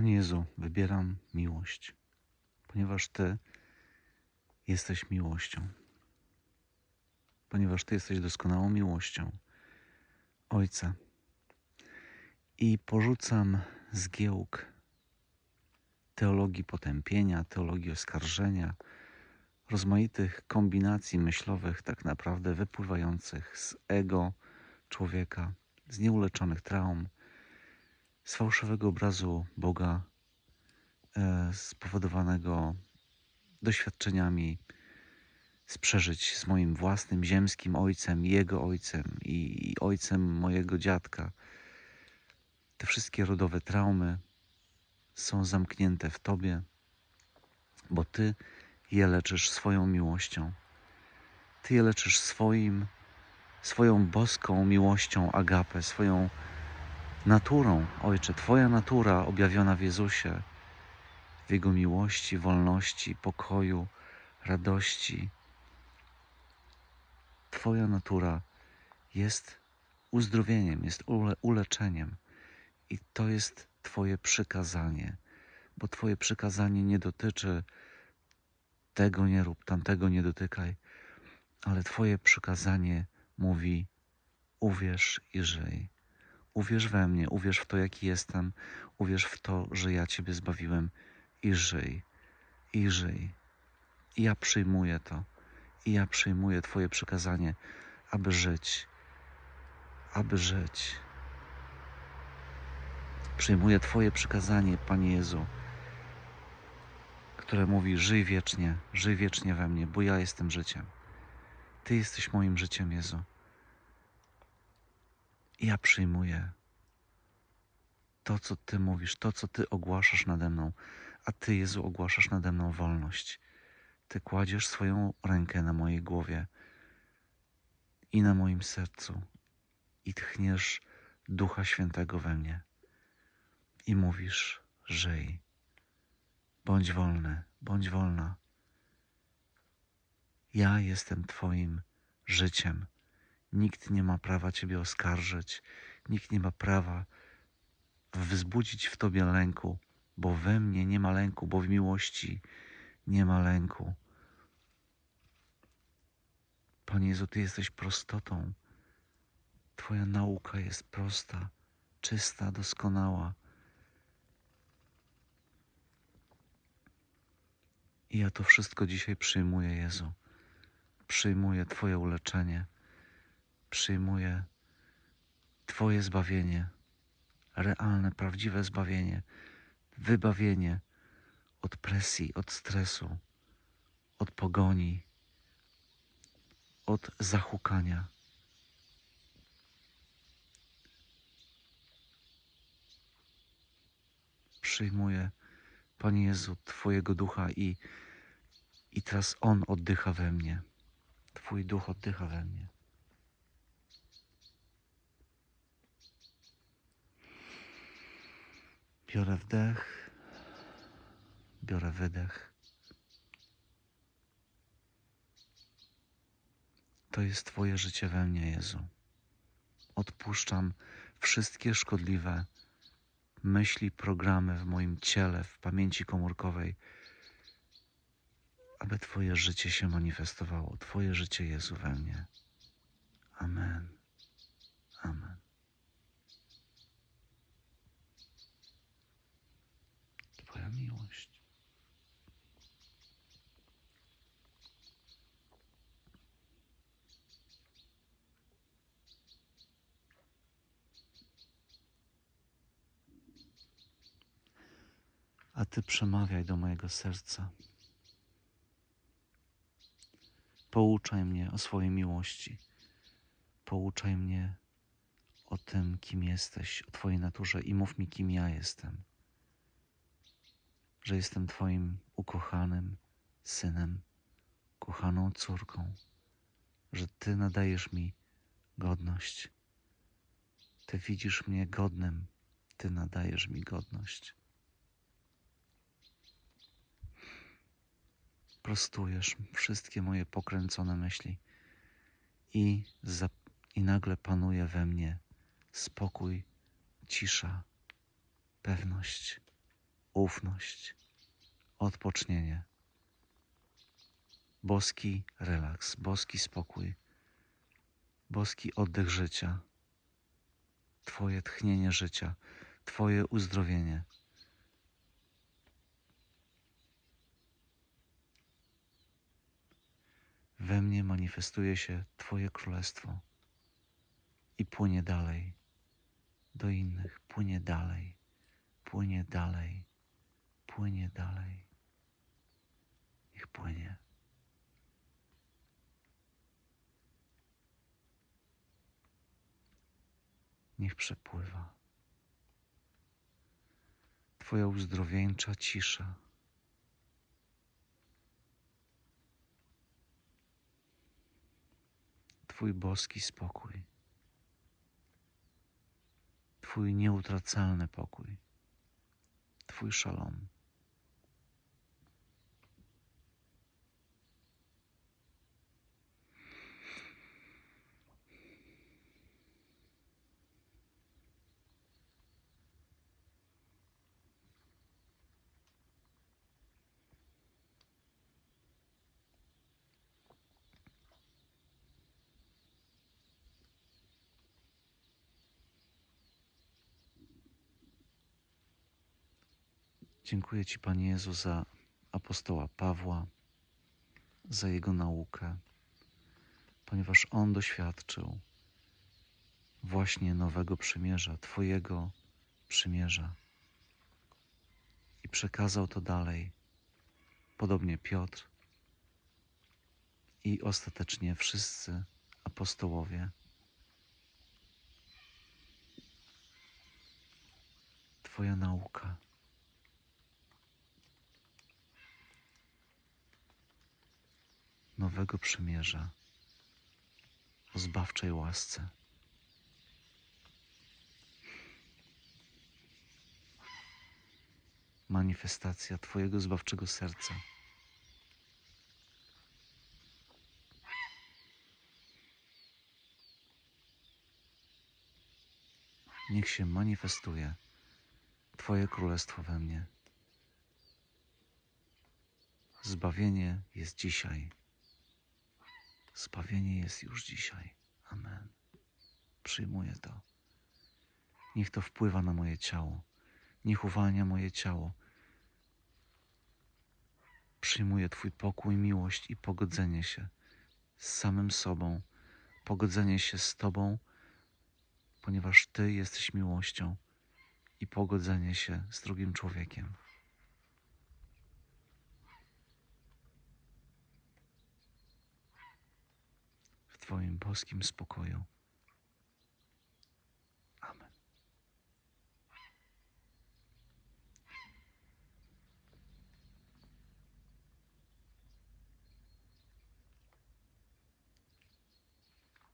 Panie Jezu, wybieram miłość, ponieważ Ty jesteś miłością. Ponieważ Ty jesteś doskonałą miłością, Ojca. I porzucam zgiełk teologii potępienia, teologii oskarżenia, rozmaitych kombinacji myślowych, tak naprawdę wypływających z ego człowieka, z nieuleczonych traum, z fałszywego obrazu Boga, e, spowodowanego doświadczeniami z przeżyć z moim własnym ziemskim ojcem, jego ojcem i, i ojcem mojego dziadka. Te wszystkie rodowe traumy są zamknięte w Tobie, bo Ty je leczysz swoją miłością. Ty je leczysz swoim, swoją boską miłością agapę, swoją naturą, Ojcze, Twoja natura objawiona w Jezusie, w Jego miłości, wolności, pokoju, radości. Twoja natura jest uzdrowieniem, jest ule uleczeniem i to jest Twoje przykazanie, bo Twoje przykazanie nie dotyczy tego nie rób, tamtego nie dotykaj, ale Twoje przykazanie mówi: uwierz i żyj. Uwierz we mnie, uwierz w to, jaki jestem, uwierz w to, że ja Ciebie zbawiłem i żyj, i żyj. I ja przyjmuję to, i ja przyjmuję Twoje przykazanie, aby żyć, aby żyć. Przyjmuję Twoje przykazanie, Panie Jezu, które mówi: Żyj wiecznie, żyj wiecznie we mnie, bo ja jestem życiem. Ty jesteś moim życiem, Jezu. Ja przyjmuję to, co Ty mówisz, to, co Ty ogłaszasz nade mną, a Ty, Jezu, ogłaszasz nade mną wolność. Ty kładziesz swoją rękę na mojej głowie i na moim sercu i tchniesz Ducha Świętego we mnie i mówisz: Żyj, bądź wolny, bądź wolna. Ja jestem Twoim życiem. Nikt nie ma prawa Ciebie oskarżyć, nikt nie ma prawa wzbudzić w Tobie lęku, bo we mnie nie ma lęku, bo w miłości nie ma lęku. Panie Jezu, Ty jesteś prostotą. Twoja nauka jest prosta, czysta, doskonała. I ja to wszystko dzisiaj przyjmuję, Jezu. Przyjmuję Twoje uleczenie. Przyjmuję Twoje zbawienie. Realne, prawdziwe zbawienie. Wybawienie od presji, od stresu, od pogoni, od zahukania. Przyjmuję, Panie Jezu, Twojego ducha i, i teraz On oddycha we mnie. Twój duch oddycha we mnie. Biorę wdech, biorę wydech. To jest Twoje życie we mnie, Jezu. Odpuszczam wszystkie szkodliwe myśli, programy w moim ciele, w pamięci komórkowej, aby Twoje życie się manifestowało. Twoje życie, Jezu, we mnie. Amen. Twoja miłość. A Ty przemawiaj do mojego serca. Pouczaj mnie o swojej miłości. Pouczaj mnie o tym, kim jesteś, o Twojej naturze i mów mi, kim ja jestem. Że jestem Twoim ukochanym synem, kochaną córką, że Ty nadajesz mi godność. Ty widzisz mnie godnym, Ty nadajesz mi godność. Prostujesz wszystkie moje pokręcone myśli. I, za, i nagle panuje we mnie spokój, cisza, pewność, ufność, odpocznienie, boski relaks, boski spokój, boski oddech życia, Twoje tchnienie życia, Twoje uzdrowienie. We mnie manifestuje się Twoje królestwo i płynie dalej do innych, płynie dalej, płynie dalej, płynie dalej. Niech płynie. Niech przepływa. Twoja uzdrowieńcza cisza. Twój boski spokój. Twój nieutracalny pokój. Twój szalom. Dziękuję Ci, Panie Jezu, za apostoła Pawła, za jego naukę, ponieważ on doświadczył właśnie nowego przymierza, Twojego przymierza i przekazał to dalej. Podobnie Piotr i ostatecznie wszyscy apostołowie. Twoja nauka. Nowego przymierza, o zbawczej łasce. Manifestacja Twojego zbawczego serca. Niech się manifestuje Twoje królestwo we mnie. Zbawienie jest dzisiaj. Zbawienie jest już dzisiaj. Amen. Przyjmuję to. Niech to wpływa na moje ciało. Niech uwalnia moje ciało. Przyjmuję Twój pokój, miłość i pogodzenie się z samym sobą, pogodzenie się z Tobą, ponieważ Ty jesteś miłością i pogodzenie się z drugim człowiekiem. Twoim boskim spokoju.